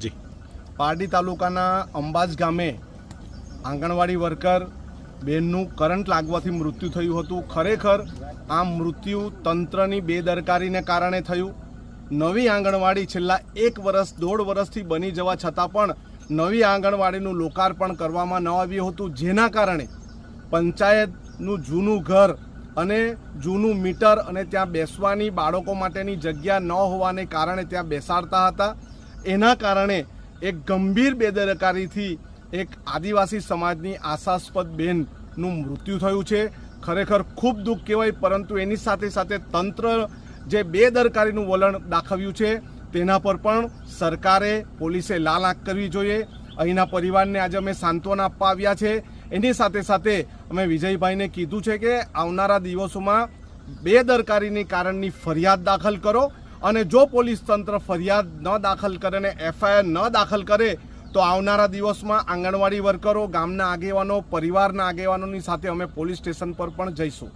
જી. પારડી તાલુકાના અંબાજ ગામે આંગણવાડી worker બેનનું current લાગવાથી મૃત્યુ થયું હતું. ખરેખર આ મૃત્યુ તંત્રની બેદરકારીને કારણે થયું. નવી આંગણવાડી છેલ્લા એક વર્ષ દોઢ વર્ષથી બની જવા છતાં પણ નવી આંગણવાડીનું લોકાર્પણ કરવામાં ન આવ્યું હતું. જેના કારણે પંચાયતનું જૂનું ઘર અને જૂનું મીટર અને ત્યાં બેસવાની બાળકો માટેની જગ્યા ન હોવાને કારણે ત્યાં બેસાડતા હતા. એના કારણે એક ગંભીર બેદરકારીથી એક આદિવાસી સમાજની આશાસ્પદ બેનનું મૃત્યુ થયું છે. ખરેખર ખૂબ દુઃખ કહેવાય, પરંતુ એની સાથે સાથે તંત્ર જે બેદરકારીનું વલણ દાખવ્યું છે, તેના પર પણ સરકારે, પોલીસે લાલ આંખ કરવી જોઈએ. અહીંના પરિવારને આજે અમે સાંત્વના આપવા આવ્યા છે. એની સાથે સાથે અમે વિજયભાઈને કીધું છે કે આવનારા દિવસોમાં બેદરકારીની કારણની ફરિયાદ દાખલ કરો. અને જો પોલીસ તંત્ર ફરિયાદ ન દાખલ કરે અને એફઆઈઆર ન દાખલ કરે, તો આવનારા દિવસમાં આંગણવાડી વર્કરો, ગામના આગેવાનો, પરિવારના આગેવાનોની સાથે અમે પોલીસ સ્ટેશન પર પણ જઈશું.